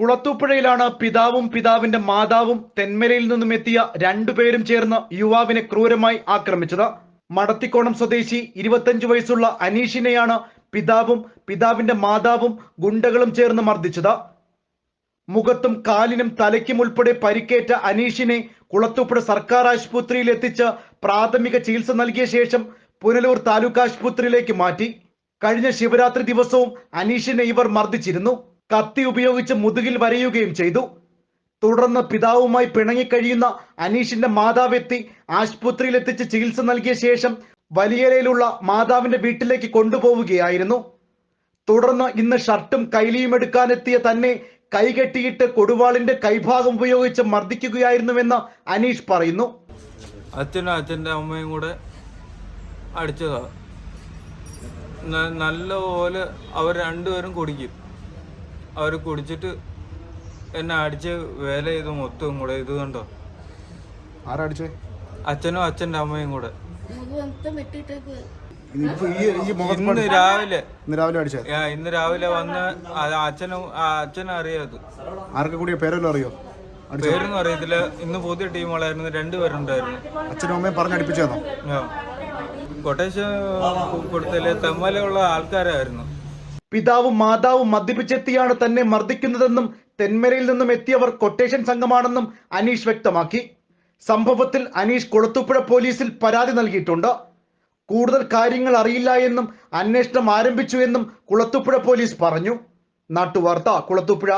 കുളത്തൂപ്പുഴയിലാണ് പിതാവും പിതാവിന്റെ മാതാവും തെന്മലയിൽ നിന്നും എത്തിയ രണ്ടുപേരും ചേർന്ന് യുവാവിനെ ക്രൂരമായി ആക്രമിച്ചത്. മടത്തിക്കോണം സ്വദേശി ഇരുപത്തഞ്ചു വയസ്സുള്ള അനീഷിനെയാണ് പിതാവും പിതാവിന്റെ മാതാവും ഗുണ്ടകളും ചേർന്ന് മർദ്ദിച്ചത്. മുഖത്തും കാലിനും തലയ്ക്കും ഉൾപ്പെടെ പരിക്കേറ്റ അനീഷിനെ കുളത്തൂപ്പുഴ സർക്കാർ ആശുപത്രിയിൽ എത്തിച്ച് പ്രാഥമിക ചികിത്സ നൽകിയ ശേഷം പുനലൂർ താലൂക്ക് ആശുപത്രിയിലേക്ക് മാറ്റി. കഴിഞ്ഞ ശിവരാത്രി ദിവസവും അനീഷിനെ ഇവർ മർദ്ദിച്ചിരുന്നു. കത്തി ഉപയോഗിച്ച് മുതുകിൽ വരയുകയും ചെയ്തു. തുടർന്ന് പിതാവുമായി പിണങ്ങിക്കഴിയുന്ന അനീഷിന്റെ മാതാവ് എത്തി ആശുപത്രിയിൽ എത്തിച്ച് ചികിത്സ നൽകിയ ശേഷം വലിയലയിലുള്ള മാതാവിന്റെ വീട്ടിലേക്ക് കൊണ്ടുപോവുകയായിരുന്നു. തുടർന്ന് ഇന്ന് ഷർട്ടും കൈലിയും എടുക്കാനെത്തിയ തന്നെ കൈകെട്ടിയിട്ട് കൊടുവാളിന്റെ കൈഭാഗം ഉപയോഗിച്ച് മർദ്ദിക്കുകയായിരുന്നുവെന്ന് അനീഷ് പറയുന്നു. അച്ഛനും അച്ഛന്റെ അമ്മയും കൂടെ അടിച്ചതാ. നല്ലപോലെ അവർ രണ്ടുപേരും കുടിക്കും. അവർ കുടിച്ചിട്ട് എന്നെ അടിച്ച് വേല ചെയ്ത് മൊത്തവും കൂടെ ഇത് കണ്ടോ? ആരടിച്ചേ അച്ഛനും അച്ഛന്റെ അമ്മയും കൂടെ. ഇന്ന് രാവിലെ. ഇന്ന് രാവിലെ വന്ന് അച്ഛനും ആ, അച്ഛനും അറിയാത് ആർക്കും കൂടി പേരെല്ലാം അറിയോ? പേരൊന്നും അറിയത്തില്ല. ഇന്ന് പുതിയ ടീമുകളായിരുന്നു രണ്ടുപേരുണ്ടായിരുന്നു അച്ഛനും അമ്മയും പറഞ്ഞടിപ്പിച്ചതാണോ ആ. കൊട്ടേഷൻ കൊടുത്തതിൽ തെമ്മലുള്ള ആൾക്കാരായിരുന്നു. പിതാവും മാതാവും മദ്യപിച്ചെത്തിയാണ് തന്നെ മർദ്ദിക്കുന്നതെന്നും തെന്മലയിൽ നിന്നും എത്തിയവർ കൊട്ടേഷൻ സംഘമാണെന്നും അനീഷ് വ്യക്തമാക്കി. സംഭവത്തിൽ അനീഷ് കൊളത്തുപുഴ പോലീസിൽ പരാതി നൽകിയിട്ടുണ്ട്. കൂടുതൽ കാര്യങ്ങൾ അറിയില്ല എന്നും അന്വേഷണം ആരംഭിച്ചു എന്നും കുളത്തുപുഴ പോലീസ് പറഞ്ഞു. നാട്ടുവാർത്ത കുളത്തുപുഴ